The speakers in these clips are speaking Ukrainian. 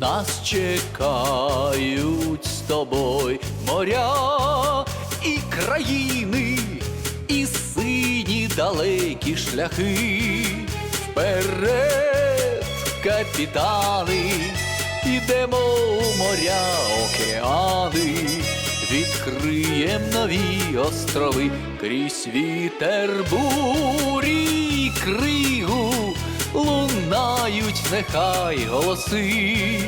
Нас чекають з тобою моря і країни, і сині далекі шляхи. Вперед, капітани, ідемо у моря, океани, відкриєм нові острови крізь вітер бурі кригу лунають нехай голоси,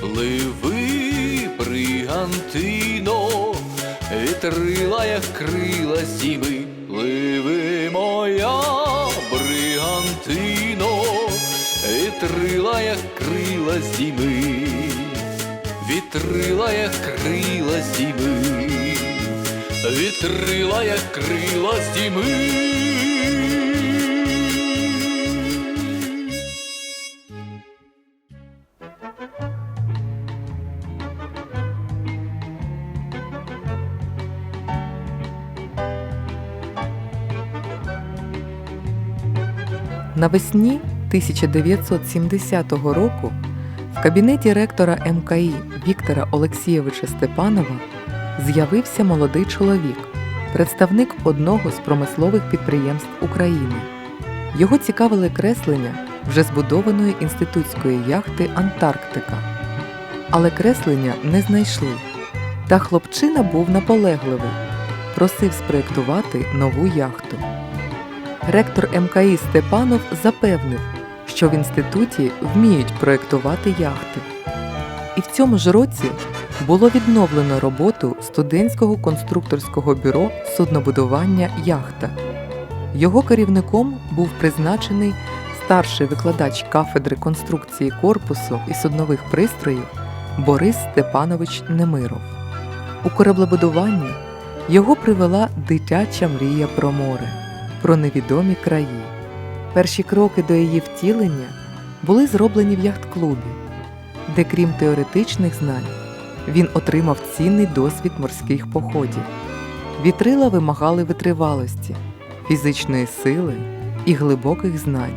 пливи, бригантино, вітрила, як крила зіми, пливи моя бригантино, вітрила, як крила зіми, вітрила, як крила зіми, вітрила, як крила зіми. Навесні 1970 року в кабінеті ректора МКІ Віктора Олексійовича Степанова з'явився молодий чоловік, представник одного з промислових підприємств України. Його цікавили креслення вже збудованої інститутської яхти Антарктика. Але креслення не знайшли. Та хлопчина був наполегливий, просив спроєктувати нову яхту. Ректор МКІ Степанов запевнив, що в інституті вміють проєктувати яхти. І в цьому ж році було відновлено роботу студентського конструкторського бюро суднобудування Яхта. Його керівником був призначений старший викладач кафедри конструкції корпусу і суднових пристроїв Борис Степанович Немиров. У кораблебудуванні його привела дитяча мрія про море про невідомі краї. Перші кроки до її втілення були зроблені в яхт-клубі, де, крім теоретичних знань, він отримав цінний досвід морських походів. Вітрила вимагали витривалості, фізичної сили і глибоких знань.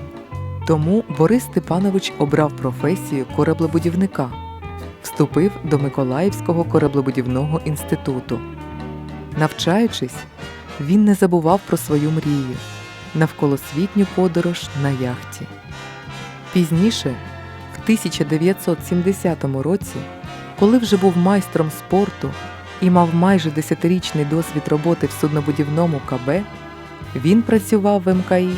Тому Борис Степанович обрав професію кораблебудівника, вступив до Миколаївського кораблебудівного інституту. Навчаючись, він не забував про свою мрію навколосвітню подорож на яхті. Пізніше, в 1970 році, коли вже був майстром спорту і мав майже десятирічний досвід роботи в суднобудівному КБ, він працював в МКІ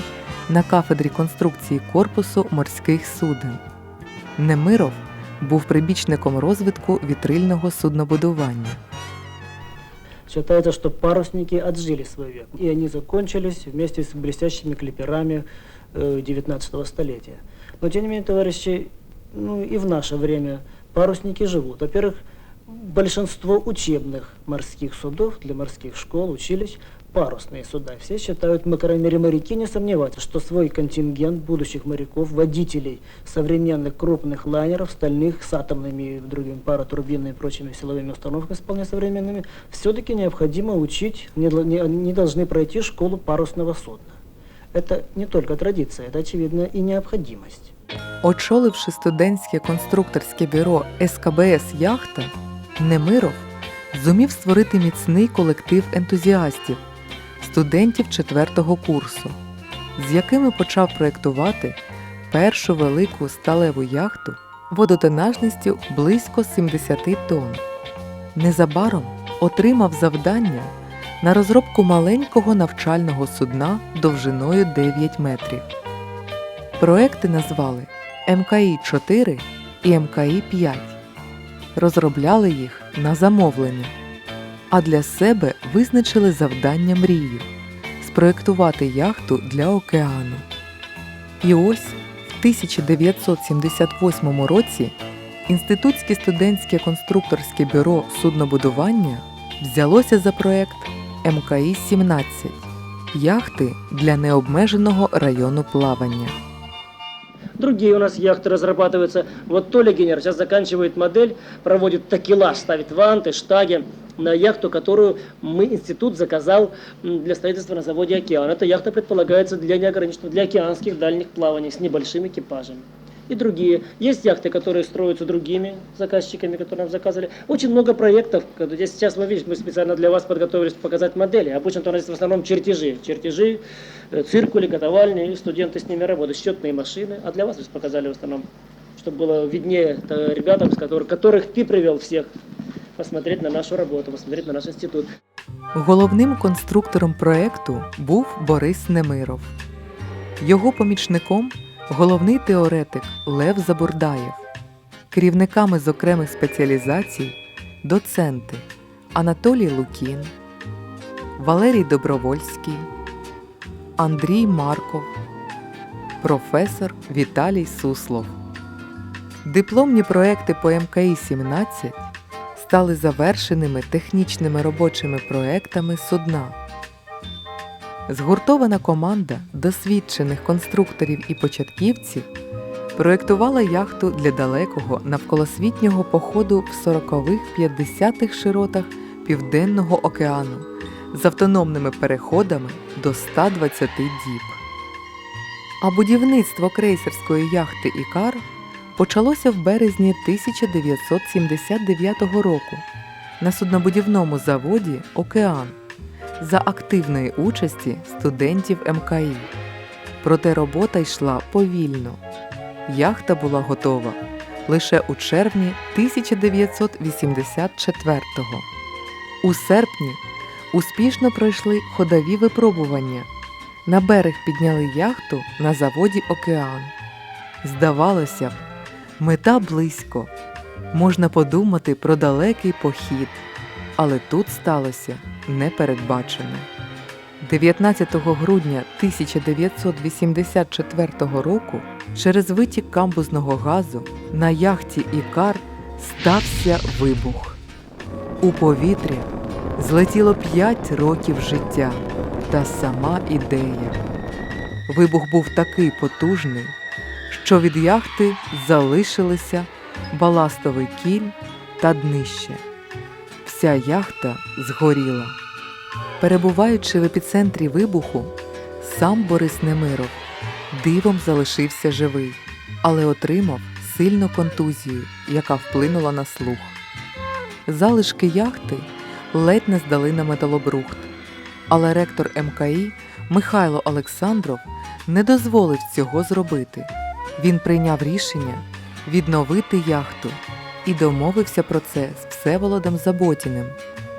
на кафедрі конструкції корпусу морських суден. Немиров був прибічником розвитку вітрильного суднобудування. Считается, что парусники отжили свой век, и они закончились вместе с блестящими клиперами э, 19 столетия. Но, тем не менее, товарищи, ну и в наше время парусники живут. Во-первых, большинство учебных морских судов для морских школ, училищ парусные суда. Все считают, мы, по крайней мере, моряки не сомневаются, что свой контингент будущих моряков, водителей современных крупных лайнеров, стальных, с атомными и другими паротурбинными и прочими силовыми установками вполне современными, все-таки необходимо учить, не, дл- не, не должны пройти школу парусного судна. Это не только традиция, это, очевидно, и необходимость. Очоливши студентське конструкторське бюро СКБС Яхта, Немиров зумів створити міцний колектив ентузіастів, студентів четвертого курсу, з якими почав проєктувати першу велику сталеву яхту водотонажністю близько 70 тонн. Незабаром отримав завдання на розробку маленького навчального судна довжиною 9 метрів. Проекти назвали МКІ-4 і МКІ-5. Розробляли їх на замовлення, а для себе визначили завдання мрію спроєктувати яхту для океану. І ось в 1978 році Інститутське студентське конструкторське бюро суднобудування взялося за проект МКІ-17 яхти для необмеженого району плавання. Другие у нас яхты разрабатываются. Вот Толя Генер сейчас заканчивает модель, проводит такелаж, ставит ванты, штаги на яхту, которую мы, институт, заказал для строительства на заводе «Океан». Эта яхта предполагается для неограниченного, для океанских дальних плаваний с небольшим экипажем. и другие. Есть яхты, которые строятся другими заказчиками, которые нам заказывали. Очень много проектов. когда- Здесь сейчас вы видите, мы специально для вас подготовились показать модели. Обычно то у нас здесь в основном чертежи. Чертежи, э, циркули, готовальни, и студенты с ними работают, счетные машины. А для вас здесь показали в основном, чтобы было виднее э, ребятам, с которых, которых ты привел всех, посмотреть на нашу работу, посмотреть на наш институт. Головним конструктором проекту був Борис Немиров. Його помічником головний теоретик Лев Забурдаєв. Керівниками з окремих спеціалізацій доценти Анатолій Лукін, Валерій Добровольський, Андрій Марков, професор Віталій Суслов. Дипломні проекти по МКІ 17 стали завершеними технічними робочими проектами судна. Згуртована команда досвідчених конструкторів і початківців проєктувала яхту для далекого навколосвітнього походу в 40-50-х широтах Південного океану з автономними переходами до 120 діб. А будівництво крейсерської яхти Ікар почалося в березні 1979 року на суднобудівному заводі Океан за активної участі студентів МКІ. Проте робота йшла повільно. Яхта була готова лише у червні 1984-го. У серпні успішно пройшли ходові випробування. На берег підняли яхту на заводі Океан. Здавалося б, мета близько. Можна подумати про далекий похід, але тут сталося непередбачене. 19 грудня 1984 року через витік камбузного газу на яхті Ікар стався вибух. У повітря злетіло 5 років життя та сама ідея. Вибух був такий потужний, що від яхти залишилися баластовий кіль та днище. Вся яхта згоріла. Перебуваючи в епіцентрі вибуху, сам Борис Немиров дивом залишився живий, але отримав сильну контузію, яка вплинула на слух. Залишки яхти ледь не здали на металобрухт, але ректор МКІ Михайло Олександров не дозволив цього зробити. Він прийняв рішення відновити яхту і домовився про це з Всеволодом Заботіним,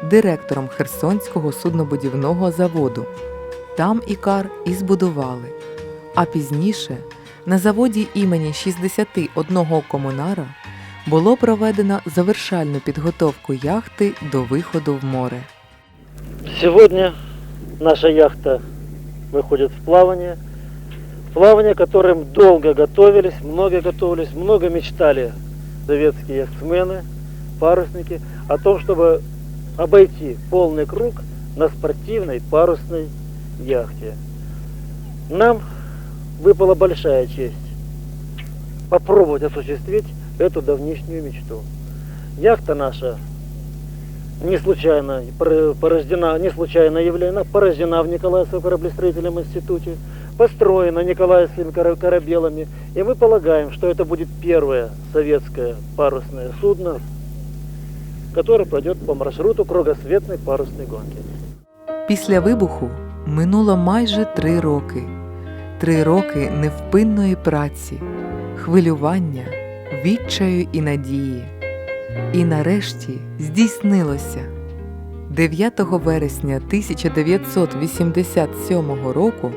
директором Херсонського суднобудівного заводу. Там Ікар і збудували. А пізніше на заводі імені 61 комунара було проведено завершальну підготовку яхти до виходу в море. Сегодня наша яхта выходит в плавание. Плавание, к которым долго готовились, много готовились, много мечтали советские яхтсмены, парусники, о том, чтобы обойти полный круг на спортивной парусной яхте. Нам выпала большая честь попробовать осуществить эту давнишнюю мечту. Яхта наша не случайно пор- порождена, не случайно явлена, порождена в Николаевском кораблестроительном институте, построена Николаевскими кора- корабелами, и мы полагаем, что это будет первое советское парусное судно, которое пройдет по маршруту кругосветной парусной гонки. Після вибуху минуло майже три роки. Три роки невпинної праці, хвилювання, відчаю і надії. І нарешті здійснилося. 9 вересня 1987 року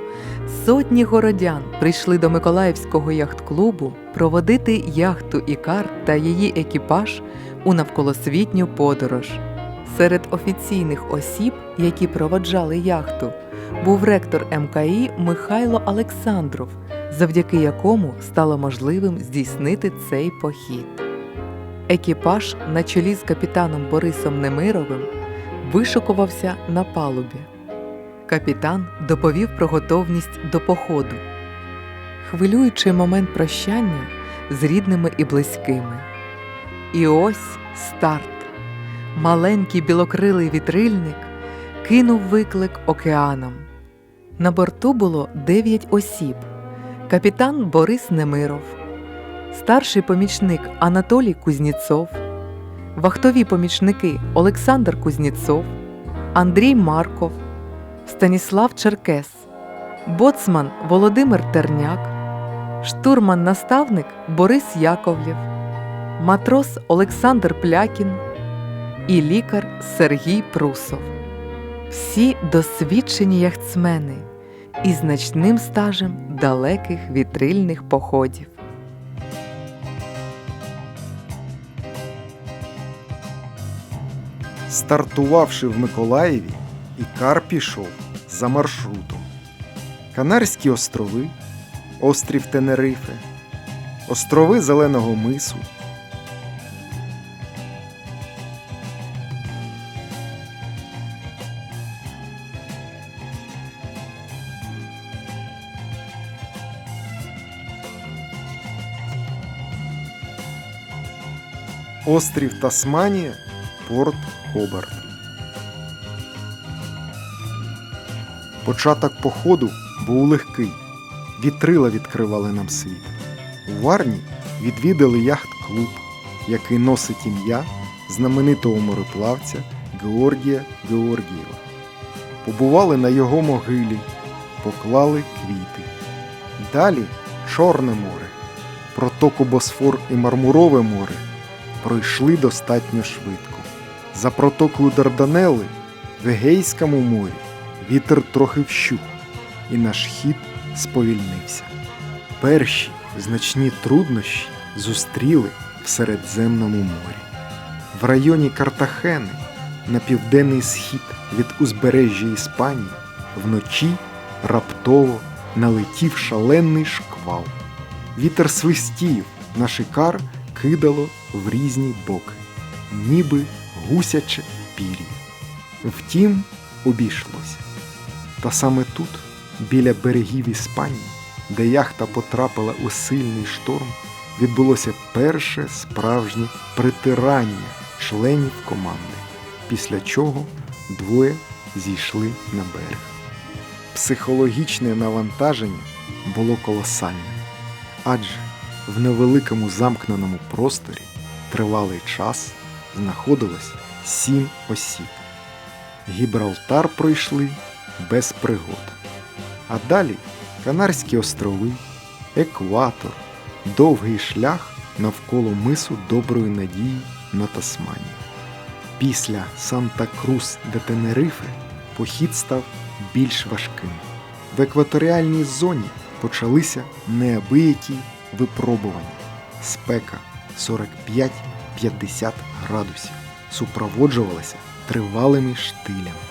сотні городян прийшли до Миколаївського яхт-клубу проводити яхту Ікар та її екіпаж у навколосвітню подорож. Серед офіційних осіб, які проводжали яхту, був ректор МКІ Михайло Олександров, завдяки якому стало можливим здійснити цей похід. Екіпаж на чолі з капітаном Борисом Немировим вишукувався на палубі. Капітан доповів про готовність до походу. Хвилюючий момент прощання з рідними і близькими. І ось старт. Маленький білокрилий вітрильник кинув виклик океанам. На борту було дев'ять осіб: капітан Борис Немиров, старший помічник Анатолій Кузнєцов, вахтові помічники Олександр Кузнєцов, Андрій Марков, Станіслав Черкес, боцман Володимир Терняк, штурман-наставник Борис Яковлєв, матрос Олександр Плякін і лікар Сергій Прусов. Всі досвідчені яхтсмени із значним стажем далеких вітрильних походів. Стартувавши в Миколаєві, Ікар пішов за маршрутом. Канарські острови, острів Тенерифе, острови Зеленого мису, острів Тасманія, порт Хобарт. Початок походу був легкий. Вітрила відкривали нам світ. У Варні відвідали яхт-клуб, який носить ім'я знаменитого мореплавця Георгія Георгієва. Побували на його могилі, поклали квіти. Далі Чорне море, протоку Босфор і Мармурове море пройшли достатньо швидко. За протокою Дарданели в Егейському морі вітер трохи вщух, і наш хід сповільнився. Перші значні труднощі зустріли в Середземному морі. В районі Картахени на південний схід від узбережжя Іспанії вночі раптово налетів шалений шквал. Вітер свистів, наш ікар кидало в різні боки, ніби гусяче пір'я. Втім, обійшлося. Та саме тут, біля берегів Іспанії, де яхта потрапила у сильний шторм, відбулося перше справжнє притирання членів команди, після чого двоє зійшли на берег. Психологічне навантаження було колосальне, адже в невеликому замкненому просторі тривалий час знаходилось сім осіб. Гібралтар пройшли без пригод. А далі Канарські острови, екватор, довгий шлях навколо мису Доброї Надії на Тасманії. Після Санта-Крус де Тенерифе похід став більш важким. В екваторіальній зоні почалися неабиякі випробування. Спека 45-50 градусів супроводжувалася тривалими штилями.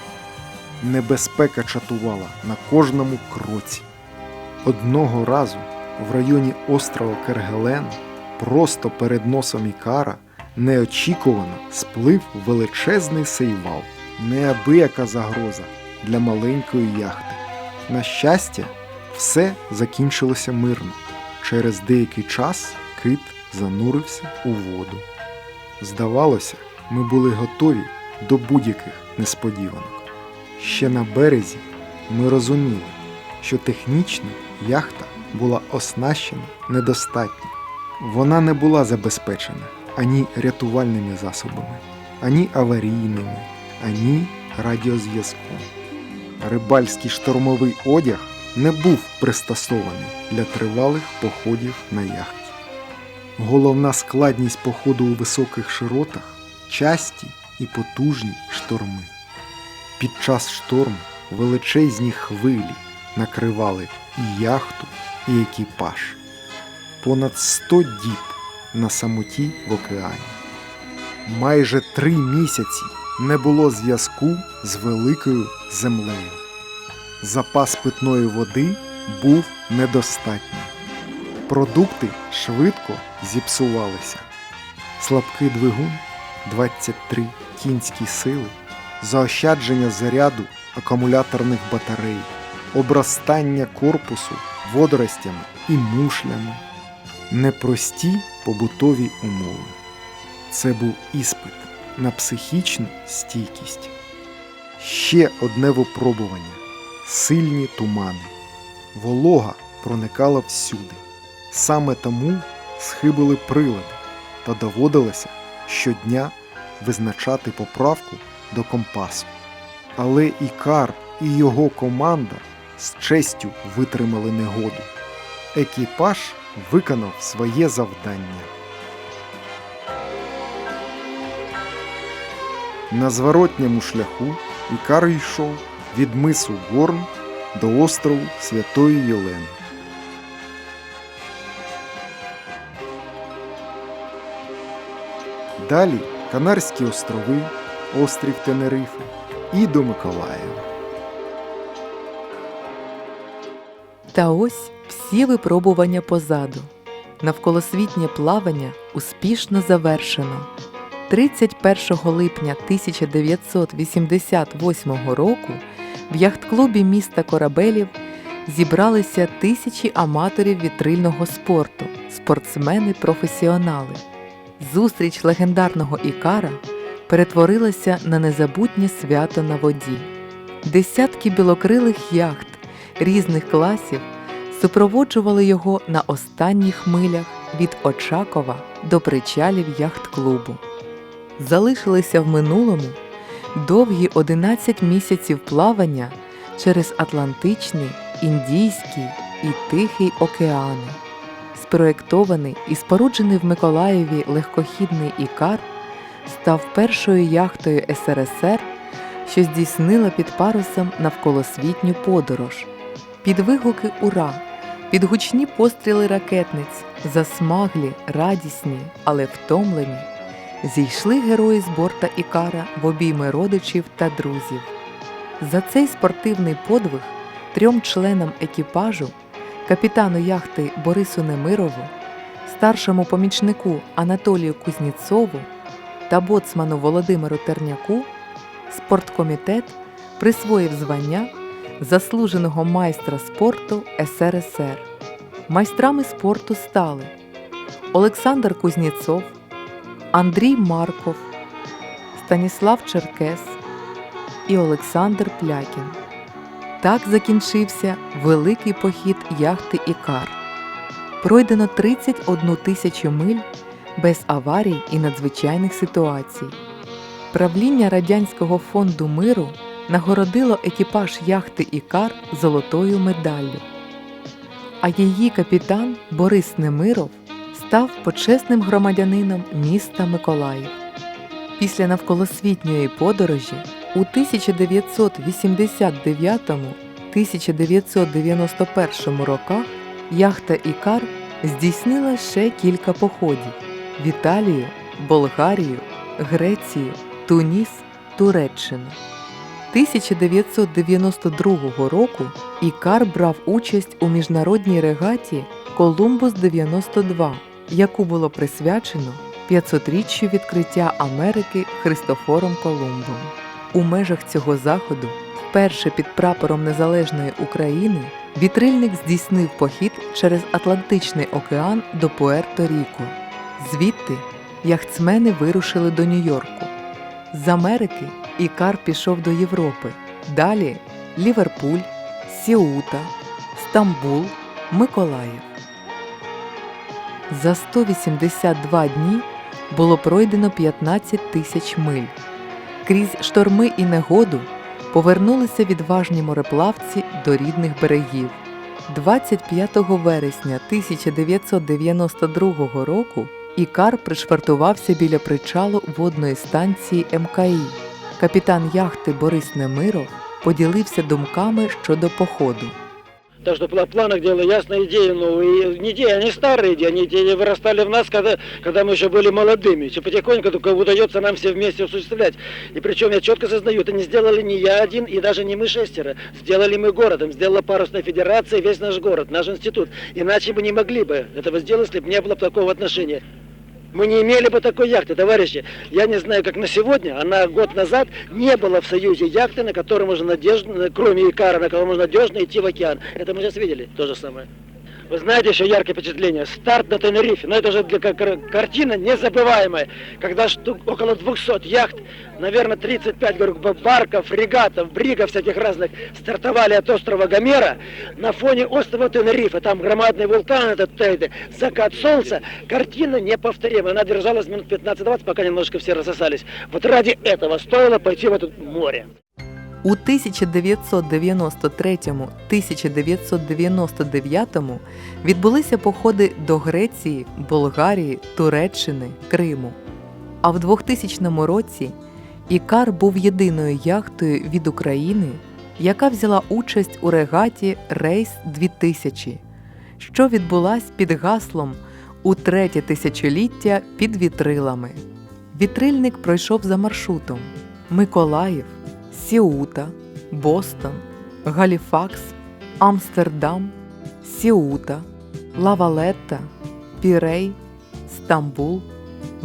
Небезпека чатувала на кожному кроці. Одного разу в районі острова Кергелен, просто перед носом Ікара, неочікувано сплив величезний сейвал, неабияка загроза для маленької яхти. На щастя, все закінчилося мирно. Через деякий час кит занурився у воду. Здавалося, ми були готові до будь-яких несподіванок. Ще на березі ми розуміли, що технічно яхта була оснащена недостатньо. Вона не була забезпечена ані рятувальними засобами, ані аварійними, ані радіозв'язком. Рибальський штормовий одяг не був пристосований для тривалих походів на яхті. Головна складність походу у високих широтах часті і потужні шторми. Під час шторму величезні хвилі накривали і яхту, і екіпаж. Понад 100 діб на самоті в океані. Майже три місяці не було зв'язку з великою землею. Запас питної води був недостатній. Продукти швидко зіпсувалися. Слабкий двигун 23 кінські сили, заощадження заряду акумуляторних батарей, обростання корпусу водоростями і мушлями, непрості побутові умови. Це був іспит на психічну стійкість. Ще одне випробування сильні тумани. Волога проникала всюди. Саме тому схибили прилади та доводилося щодня визначати поправку до компасу. Але Ікар і його команда з честю витримали негоду. Екіпаж виконав своє завдання. На зворотньому шляху Ікар йшов від мису Горн до острову Святої Єлени. Далі Канарські острови, острів Тенерифе і до Миколаєва. Та ось всі випробування позаду. Навколосвітнє плавання успішно завершено. 31 липня 1988 року в яхт-клубі міста Корабелів зібралися тисячі аматорів вітрильного спорту, спортсмени-професіонали. Зустріч легендарного Ікара перетворилася на незабутнє свято на воді. Десятки білокрилих яхт різних класів супроводжували його на останніх милях від Очакова до причалів яхт-клубу. Залишилися в минулому довгі 11 місяців плавання через Атлантичний, Індійський і Тихий океани. Спроєктований і споруджений в Миколаєві легкохідний Ікар став першою яхтою СРСР, що здійснила під парусом навколосвітню подорож. Під вигуки Ура, під гучні постріли ракетниць, засмаглі, радісні, але втомлені, зійшли герої з борта Ікара в обійми родичів та друзів. За цей спортивний подвиг трьом членам екіпажу, капітану яхти Борису Немирову, старшому помічнику Анатолію Кузніцову та боцману Володимиру Терняку спорткомітет присвоїв звання заслуженого майстра спорту СРСР. Майстрами спорту стали Олександр Кузніцов, Андрій Марков, Станіслав Черкес і Олександр Плякін. Так закінчився великий похід яхти Ікар. Пройдено 31 тисячу миль без аварій і надзвичайних ситуацій. Правління Радянського фонду миру нагородило екіпаж яхти Ікар золотою медаллю. А її капітан Борис Немиров став почесним громадянином міста Миколаїв. Після навколосвітньої подорожі у 1989-1991 роках яхта Ікар здійснила ще кілька походів в Італію, Болгарію, Грецію, Туніс, Туреччину. 1992 року Ікар брав участь у міжнародній регаті Колумбус 92, яку було присвячено 500-річчю відкриття Америки Христофором Колумбом. У межах цього заходу, вперше під прапором Незалежної України, вітрильник здійснив похід через Атлантичний океан до Пуерто-Ріко. Звідти яхтсмени вирушили до Нью-Йорку. З Америки Ікар пішов до Європи. Далі Ліверпуль, Сіута, Стамбул, Миколаїв. За 182 дні було пройдено 15 тисяч миль. Крізь шторми і негоду повернулися відважні мореплавці до рідних берегів. 25 вересня 1992 року Ікар пришвартувався біля причалу водної станції МКІ. Капітан яхти Борис Немиров поділився думками щодо походу. Так что в планах дело ясная идея новые. Не идеи, они старые идеи, они идеи вырастали в нас, когда, когда мы еще были молодыми. Все потихоньку только удается нам все вместе осуществлять. И причем я четко сознаю, это не сделали не я один и даже не мы шестеро. Сделали мы городом, сделала парусная федерация, весь наш город, наш институт. Иначе бы не могли бы этого сделать, если бы не было бы такого отношения. Мы не имели бы такой яхты, товарищи. Я не знаю, как на сегодня, а на год назад не было в Союзе яхты, на которой можно надежно, кроме Икара, на которой можно надежно идти в океан. Это мы сейчас видели, то же самое. Вы знаете еще яркое впечатление. Старт на Тенерифе. Но это же для кар- кар- картина незабываемая. Когда штук около 200 яхт, наверное, 35 говорю, ба- барков, фрегатов, бригов всяких разных стартовали от острова Гомера на фоне острова Тенерифе. Там громадный вулкан этот Тейде, закат солнца. Картина неповторимая. Она держалась минут 15-20, пока немножко все рассосались. Вот ради этого стоило пойти в это море. У 1993-1999 відбулися походи до Греції, Болгарії, Туреччини, Криму. А в 2000 році Ікар був єдиною яхтою від України, яка взяла участь у регаті Рейс 2000, що відбулась під гаслом у третє тисячоліття під вітрилами. Вітрильник пройшов за маршрутом Миколаїв, Сіута, Бостон, Галіфакс, Амстердам, Сіута, Лавалетта, Пірей, Стамбул,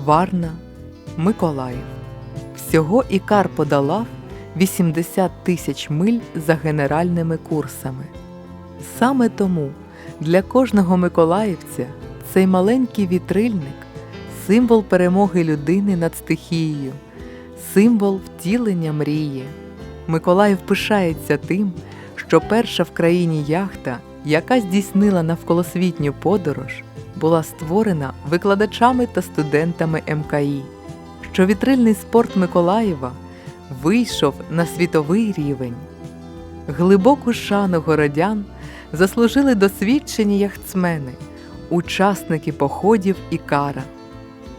Варна, Миколаїв. Всього Ікар подолав 80 тисяч миль за генеральними курсами. Саме тому для кожного миколаївця цей маленький вітрильник символ перемоги людини над стихією, символ втілення мрії. Миколаїв пишається тим, що перша в країні яхта, яка здійснила навколосвітню подорож, була створена викладачами та студентами МКІ, що вітрильний спорт Миколаєва вийшов на світовий рівень. Глибоку шану городян заслужили досвідчені яхтсмени, учасники походів Ікара.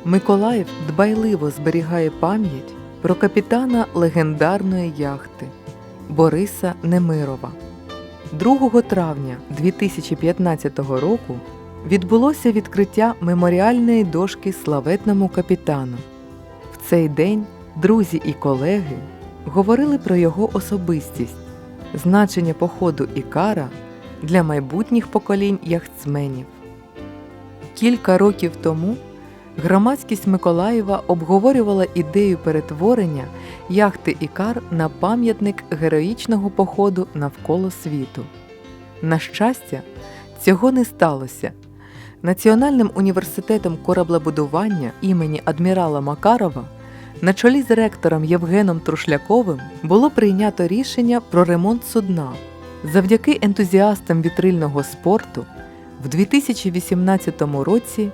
Миколаїв дбайливо зберігає пам'ять про капітана легендарної яхти Бориса Немирова. 2 травня 2015 року відбулося відкриття меморіальної дошки славетному капітану. В цей день друзі і колеги говорили про його особистість, значення походу Ікара для майбутніх поколінь яхтсменів. Кілька років тому громадськість Миколаєва обговорювала ідею перетворення яхти Ікар на пам'ятник героїчного походу навколо світу. На щастя, цього не сталося. Національним університетом кораблебудування імені адмірала Макарова на чолі з ректором Євгеном Трушляковим було прийнято рішення про ремонт судна. Завдяки ентузіастам вітрильного спорту в 2018 році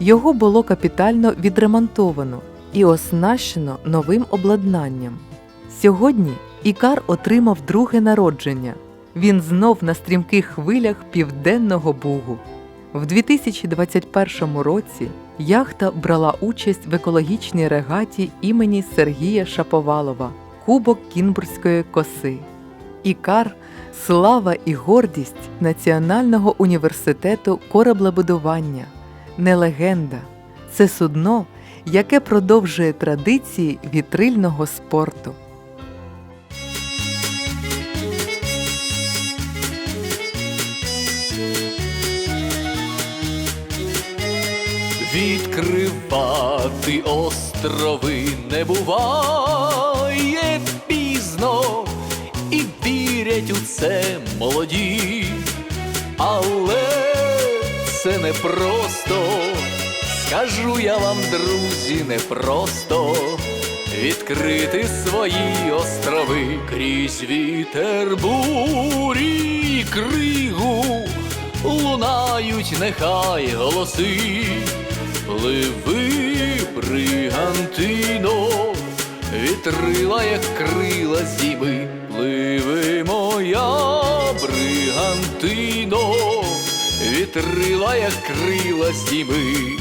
його було капітально відремонтовано і оснащено новим обладнанням. Сьогодні Ікар отримав друге народження. Він знов на стрімких хвилях Південного Бугу. В 2021 році яхта брала участь в екологічній регаті імені Сергія Шаповалова Кубок Кінбурзької коси. Ікар слава і гордість Національного університету кораблебудування. Не легенда, це судно, яке продовжує традиції вітрильного спорту. Відкривати острови не буває пізно, і вірять у це молоді, але це не просто, скажу я вам, друзі, не просто відкрити свої острови крізь вітер бурі кригу. Лунають нехай голоси, пливи, бригантино, вітрила, як крила зіми, пливи моя вітрила, як крила зіми.